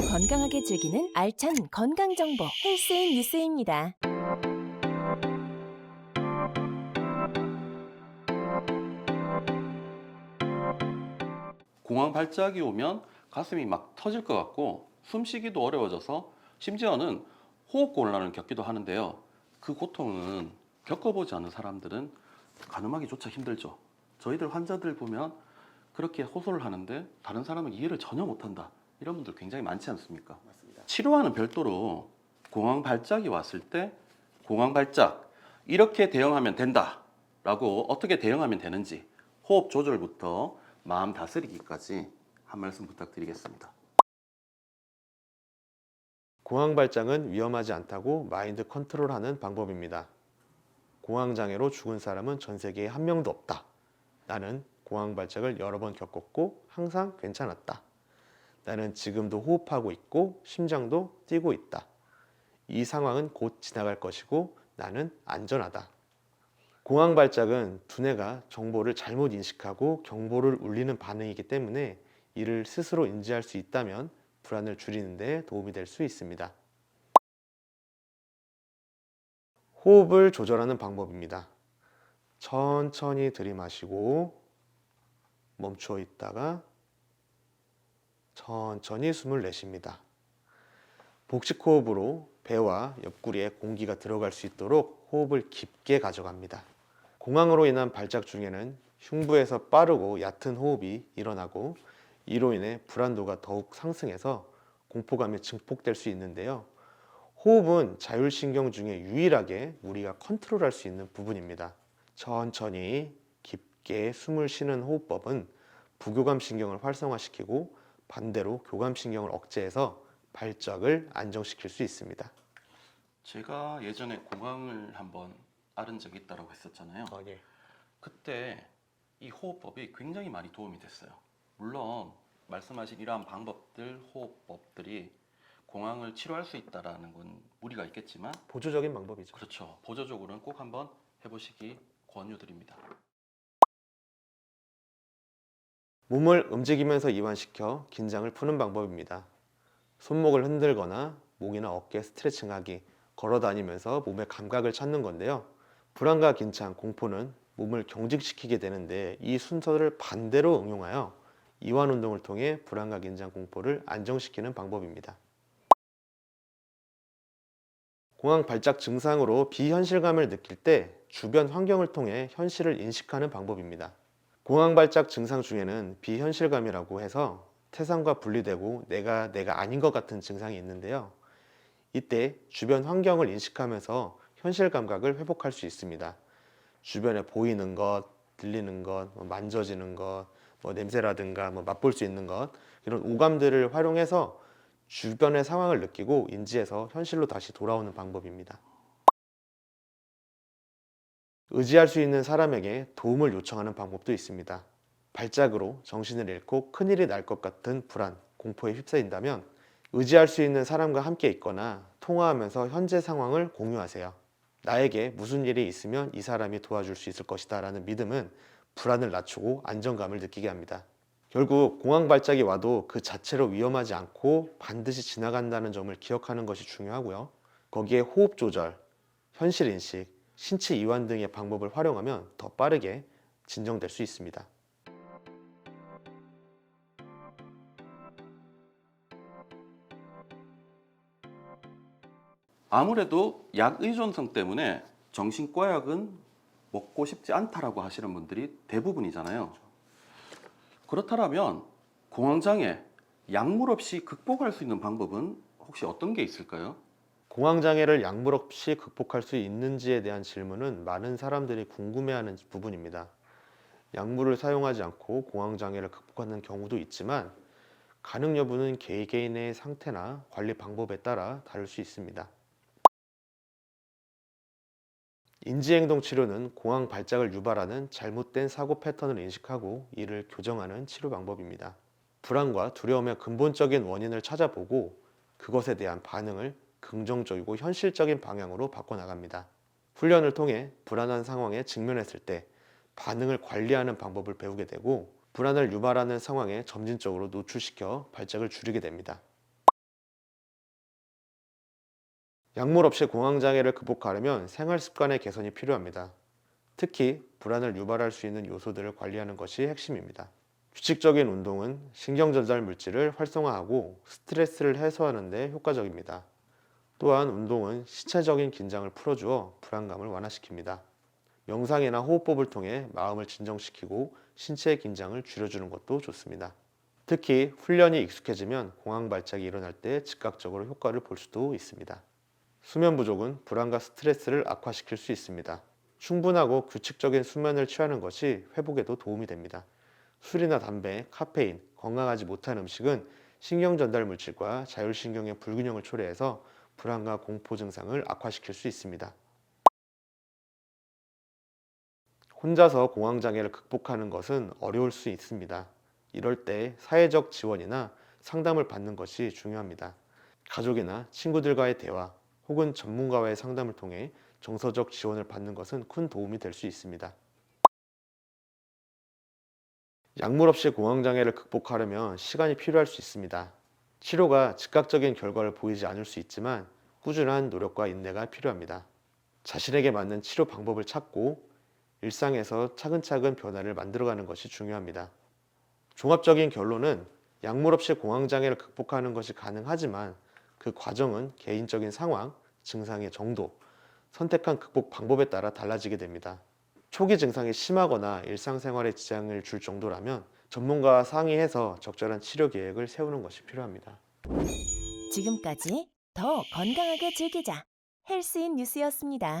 더 건강하게 즐기는 알찬 건강 정보 헬스인 뉴스입니다. 공황 발작이 오면 가슴이 막 터질 것 같고 숨쉬기도 어려워져서 심지어는 호흡 곤란을 겪기도 하는데요. 그 고통은 겪어보지 않은 사람들은 가늠하기조차 힘들죠. 저희들 환자들 보면 그렇게 호소를 하는데 다른 사람은 이해를 전혀 못한다. 이런 분들 굉장히 많지 않습니까? 맞습니다. 치료와는 별도로 공황 발작이 왔을 때 공황 발작 이렇게 대응하면 된다라고 어떻게 대응하면 되는지 호흡 조절부터 마음 다스리기까지 한 말씀 부탁드리겠습니다. 공황 발작은 위험하지 않다고 마인드 컨트롤하는 방법입니다. 공황 장애로 죽은 사람은 전 세계에 한 명도 없다. 나는 공황 발작을 여러 번 겪었고 항상 괜찮았다. 나는 지금도 호흡하고 있고 심장도 뛰고 있다. 이 상황은 곧 지나갈 것이고 나는 안전하다. 공황 발작은 두뇌가 정보를 잘못 인식하고 경보를 울리는 반응이기 때문에 이를 스스로 인지할 수 있다면 불안을 줄이는 데 도움이 될 수 있습니다. 호흡을 조절하는 방법입니다. 천천히 들이마시고 멈추어 있다가 천천히 숨을 내쉽니다. 복식 호흡으로 배와 옆구리에 공기가 들어갈 수 있도록 호흡을 깊게 가져갑니다. 공황으로 인한 발작 중에는 흉부에서 빠르고 얕은 호흡이 일어나고 이로 인해 불안도가 더욱 상승해서 공포감이 증폭될 수 있는데요. 호흡은 자율신경 중에 유일하게 우리가 컨트롤할 수 있는 부분입니다. 천천히 깊게 숨을 쉬는 호흡법은 부교감 신경을 활성화시키고 반대로 교감 신경을 억제해서 발작을 안정시킬 수 있습니다. 제가 예전에 공황을 한번 앓은 적이 있다고 했었잖아요. 예. 그때 이 호흡법이 굉장히 많이 도움이 됐어요. 물론 말씀하신 이러한 방법들, 호흡법들이 공황을 치료할 수 있다라는 건 무리가 있겠지만 보조적인 방법이죠. 그렇죠. 보조적으로는 꼭 한번 해보시기 권유드립니다. 몸을 움직이면서 이완시켜 긴장을 푸는 방법입니다. 손목을 흔들거나 목이나 어깨 스트레칭하기, 걸어 다니면서 몸의 감각을 찾는 건데요. 불안과 긴장, 공포는 몸을 경직시키게 되는데 이 순서를 반대로 응용하여 이완 운동을 통해 불안과 긴장, 공포를 안정시키는 방법입니다. 공황 발작 증상으로 비현실감을 느낄 때 주변 환경을 통해 현실을 인식하는 방법입니다. 공황 발작 증상 중에는 비현실감이라고 해서 태산과 분리되고 내가 내가 아닌 것 같은 증상이 있는데요. 이때 주변 환경을 인식하면서 현실 감각을 회복할 수 있습니다. 주변에 보이는 것, 들리는 것, 뭐 만져지는 것, 뭐 냄새라든가 뭐 맛볼 수 있는 것 이런 오감들을 활용해서 주변의 상황을 느끼고 인지해서 현실로 다시 돌아오는 방법입니다. 의지할 수 있는 사람에게 도움을 요청하는 방법도 있습니다. 발작으로 정신을 잃고 큰일이 날 것 같은 불안, 공포에 휩싸인다면 의지할 수 있는 사람과 함께 있거나 통화하면서 현재 상황을 공유하세요. 나에게 무슨 일이 있으면 이 사람이 도와줄 수 있을 것이다 라는 믿음은 불안을 낮추고 안정감을 느끼게 합니다. 결국 공황 발작이 와도 그 자체로 위험하지 않고 반드시 지나간다는 점을 기억하는 것이 중요하고요. 거기에 호흡 조절, 현실 인식, 신체 이완 등의 방법을 활용하면 더 빠르게 진정될 수 있습니다. 아무래도 약 의존성 때문에 정신과 약은 먹고 싶지 않다라고 하시는 분들이 대부분이잖아요. 그렇다면 공황장애 약물 없이 극복할 수 있는 방법은 혹시 어떤 게 있을까요? 공황 장애를 약물 없이 극복할 수 있는지에 대한 질문은 많은 사람들이 궁금해하는 부분입니다. 약물을 사용하지 않고 공황 장애를 극복하는 경우도 있지만 가능 여부는 개개인의 상태나 관리 방법에 따라 다를 수 있습니다. 인지행동 치료는 공황 발작을 유발하는 잘못된 사고 패턴을 인식하고 이를 교정하는 치료 방법입니다. 불안과 두려움의 근본적인 원인을 찾아보고 그것에 대한 반응을 긍정적이고 현실적인 방향으로 바꿔나갑니다. 훈련을 통해 불안한 상황에 직면했을 때 반응을 관리하는 방법을 배우게 되고 불안을 유발하는 상황에 점진적으로 노출시켜 발작을 줄이게 됩니다. 약물 없이 공황장애를 극복하려면 생활 습관의 개선이 필요합니다. 특히 불안을 유발할 수 있는 요소들을 관리하는 것이 핵심입니다. 규칙적인 운동은 신경전달 물질을 활성화하고 스트레스를 해소하는 데 효과적입니다. 또한 운동은 신체적인 긴장을 풀어주어 불안감을 완화시킵니다. 명상이나 호흡법을 통해 마음을 진정시키고 신체의 긴장을 줄여주는 것도 좋습니다. 특히 훈련이 익숙해지면 공황 발작이 일어날 때 즉각적으로 효과를 볼 수도 있습니다. 수면 부족은 불안과 스트레스를 악화시킬 수 있습니다. 충분하고 규칙적인 수면을 취하는 것이 회복에도 도움이 됩니다. 술이나 담배, 카페인, 건강하지 못한 음식은 신경 전달 물질과 자율신경의 불균형을 초래해서 불안과 공포 증상을 악화시킬 수 있습니다. 혼자서 공황장애를 극복하는 것은 어려울 수 있습니다. 이럴 때 사회적 지원이나 상담을 받는 것이 중요합니다. 가족이나 친구들과의 대화 혹은 전문가와의 상담을 통해 정서적 지원을 받는 것은 큰 도움이 될 수 있습니다. 약물 없이 공황장애를 극복하려면 시간이 필요할 수 있습니다. 치료가 즉각적인 결과를 보이지 않을 수 있지만 꾸준한 노력과 인내가 필요합니다. 자신에게 맞는 치료 방법을 찾고 일상에서 차근차근 변화를 만들어가는 것이 중요합니다. 종합적인 결론은 약물 없이 공황장애를 극복하는 것이 가능하지만 그 과정은 개인적인 상황, 증상의 정도, 선택한 극복 방법에 따라 달라지게 됩니다. 초기 증상이 심하거나 일상생활에 지장을 줄 정도라면 전문가와 상의해서 적절한 치료 계획을 세우는 것이 필요합니다. 지금까지 더 건강하게 즐기자 헬스인 뉴스였습니다.